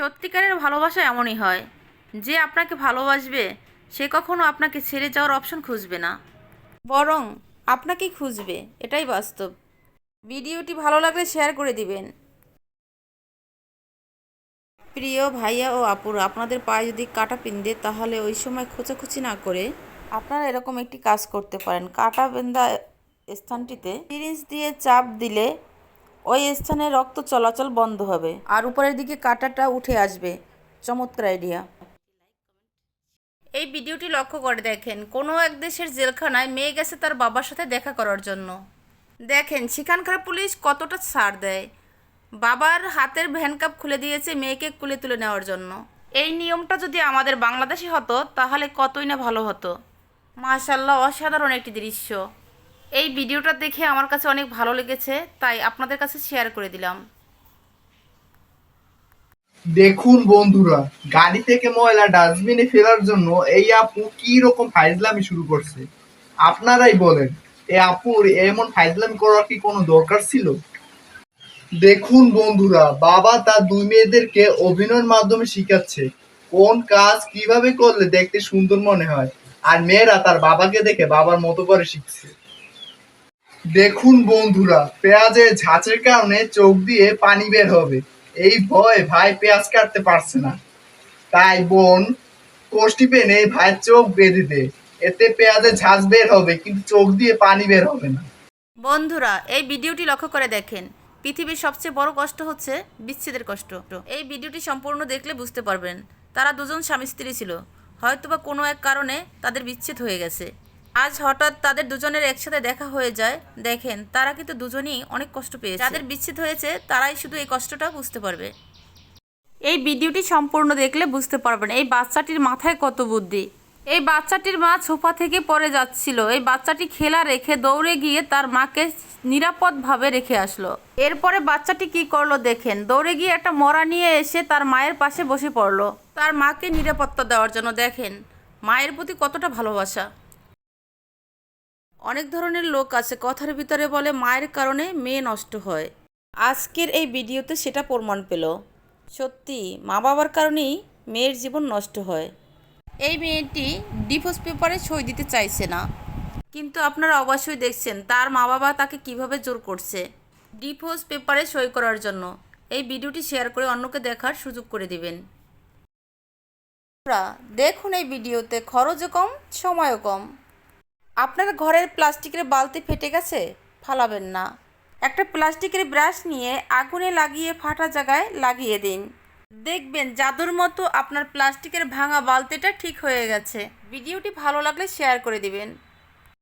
সত্যিকারের ভালোবাসা এমনই হয়। যে আপনাকে ভালোবাসবে, সে কখনো আপনাকে ছেড়ে যাওয়ার অপশন খুঁজবে না। বরং আপনাকেই খুঁজবে, এটাই বাস্তব। ভিডিওটি ভালো লাগলে শেয়ার করে দিবেন। প্রিয় ভাইয়া ও আপুরা, আপনাদের পায়ে যদি কাটা পিন্দে, তাহলে ওই সময় খোঁচাখুচি না করে আপনারা এরকম একটি কাজ করতে পারেন। কাটা বেন্দা স্থানটিতে সিরিঞ্জ দিয়ে চাপ দিলে ওই স্থানে রক্ত চলাচল বন্ধ হবে। আর উপরের দিকে কাটাটা উঠে আসবে। চমৎকার আইডিয়া এই ভিডিওটি লক্ষ্য করে দেখেন কোনো এক দেশের জেলখানায় মেয়ে গেছে তার বাবার সাথে দেখা করার জন্য। দেখেন সেখানকার পুলিশ কতটা ছাড় দেয়। বাবার হাতের ভ্যানকাপ খুলে দিয়েছে মেয়েকে কুলে তুলে নেওয়ার জন্য। এই নিয়মটা যদি আমাদের বাংলাদেশে হতো তাহলে কতই না ভালো হতো। মাশাল্লাহ অসাধারণ একটি দৃশ্য। এই ভিডিওটা দেখে আমার কাছে অনেক ভালো লেগেছে, তাই আপনাদের কাছে শেয়ার করে দিলাম। দেখুন বন্ধুরা, গাড়ি থেকে ময়লা ডাস্টবিনে ফেলার জন্য এই আপু কি রকম ফাইজলামি শুরু করছে? আপনারাই বলেন এই আপুর এমন ফাইজলামি করার কি কোনো দরকার ছিল? দেখুন বন্ধুরা, বাবা তার দুই মেয়েদেরকে অভিনয়ের মাধ্যমে শিখাচ্ছে, কোন কাজ কীভাবে করলে দেখতে সুন্দর মনে হয়, আর মেয়েরা তার বাবাকে দেখে বাবার মতো করে শিখছে। দেখুন বন্ধুরা, পেঁয়াজের ঝাঁচের কারণে চোখ দিয়ে পানি বের হবে। এই ভয় ভাই পেঁয়াজ কাটতে পারছে না। তাই বোন, কোষ্টি পেনে ভাইয়ের চোখ বেঁধে দে। এতে পেঁয়াজের ঝাঁজ বের হবে, কিন্তু চোখ দিয়ে পানি বের হবে না। বন্ধুরা, এই ভিডিওটি লক্ষ্য করে দেখেন। পৃথিবীর সবচেয়ে বড় কষ্ট হচ্ছে বিচ্ছেদের কষ্ট। এই ভিডিওটি সম্পূর্ণ দেখলে বুঝতে পারবেন, তারা দুজন স্বামী স্ত্রী ছিল। হয়তোবা কোনো এক কারণে তাদের বিচ্ছেদ হয়ে গেছে। আজ হঠাৎ তাদের দুজনের একসাথে দেখা হয়ে যায়। দেখেন তারা কিন্তু দুজনেই অনেক কষ্ট পেয়েছে। যাদের বিচ্ছেদ হয়েছে তারাই শুধু এই কষ্টটা বুঝতে পারবে। এই ভিডিওটি সম্পূর্ণ দেখলে বুঝতে পারবেন এই বাচ্চাটির মাথায় কত বুদ্ধি। এই বাচ্চাটির মা ছোপা থেকে পড়ে যাচ্ছিল। এই বাচ্চাটি খেলা রেখে দৌড়ে গিয়ে তার মাকে নিরাপদভাবে রেখে আসলো। এরপরে বাচ্চাটি কি করল দেখেন দৌড়ে গিয়ে একটা মরা নিয়ে এসে তার মায়ের পাশে বসে পড়ল। তার মাকে নিরাপত্তা দেওয়ার জন্য দেখেন মায়ের প্রতি কতটা ভালোবাসা। অনেক ধরনের লোক আছে, কথার ভিতরে বলে মায়ের কারণে মেয়ে নষ্ট হয়। আজকের এই ভিডিওতে সেটা প্রমাণ পেল। সত্যি মা বাবার কারণেই মেয়ের জীবন নষ্ট হয়। এই মেয়েটি ডিভোর্স পেপারে সই দিতে চাইছে না। কিন্তু আপনারা অবশ্যই দেখছেন, তার মা বাবা তাকে কীভাবে জোর করছে ডিভোর্স পেপারে সই করার জন্য। এই ভিডিওটি শেয়ার করে অন্যকে দেখার সুযোগ করে দিবেন। দেখুন এই ভিডিওতে, খরচও কম, সময়ও কম। আপনার ঘরের প্লাস্টিকের বালতি ফেটে গেছে? ফালাবেন না। একটা প্লাস্টিকের ব্রাশ নিয়ে আগুনে লাগিয়ে ফাটা জায়গায় লাগিয়ে দিন। দেখবেন জাদুর মতো আপনার প্লাস্টিকের ভাঙা বালতিটা ঠিক হয়ে গেছে। ভিডিওটি ভালো লাগলে শেয়ার করে দিবেন।